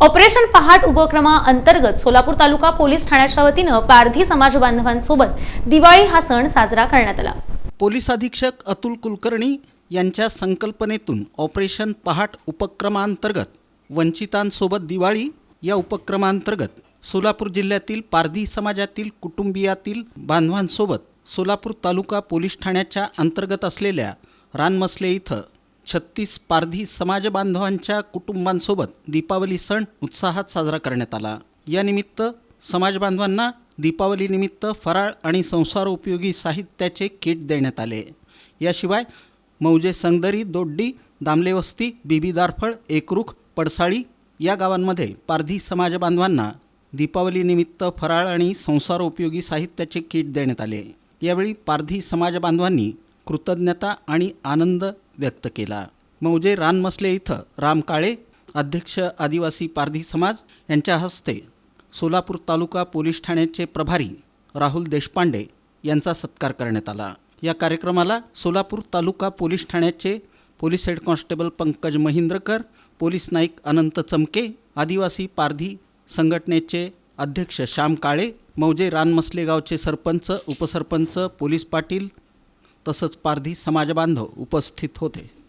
Operation पहाट उपक्रमाअंतर्गत Solapur taluka police ठाण्याच्या वतीनं पारधी समाज बांधवांसोबत दिवाळी हा सण साजरा करण्यात आला. पोलीस अधीक्षक अतुल कुलकर्णी यांच्या संकल्पनेतून ऑपरेशन पहाट उपक्रमांतर्गत वंचितांसोबत दिवाळी या उपक्रमांतर्गत सोलापूर जिल्ह्यातील पारधी समाजातील कुटुंबियातील बांधवांसोबत सोलापूर तालुका पोलीस ठाण्याच्या अंतर्गत असलेल्या रानमसले इथं छत्तीस पारधी समाज बांधवांच्या कुटुंबांसोबत दीपावली सण उत्साहात साजरा करण्यात आला. यानिमित्त समाज बांधवांना दीपावलीनिमित्त फराळ आणि संसारोपयोगी साहित्याचे किट देण्यात आले. याशिवाय मौजे संगदरी दोड्डी दामलेवस्ती बिबीदारफळ एकरुख एकरूख पडसाळी या गावांमध्ये पारधी समाज बांधवांना दीपावलीनिमित्त फराळ आणि संसारोपयोगी साहित्याचे किट देण्यात आले. यावेळी पारधी समाज बांधवांनी कृतज्ञता आणि आनंद व्यक्त केला. मौजे रानमसले इथं राम काळे अध्यक्ष आदिवासी पारधी समाज यांच्या हस्ते सोलापूर तालुका पोलीस ठाण्याचे प्रभारी राहुल देशपांडे यांचा सत्कार करण्यात आला. या कार्यक्रमाला सोलापूर तालुका पोलीस ठाण्याचे police head constable Pankaj Mahindrakar police Naik Anant Chamke Adivasi Pardhi संघटनेचे अध्यक्ष श्याम काळे मौजे रानमसले गावचे सरपंच उपसरपंच पोलीस पाटील तसंच पारधी समाजबांधव उपस्थित होते.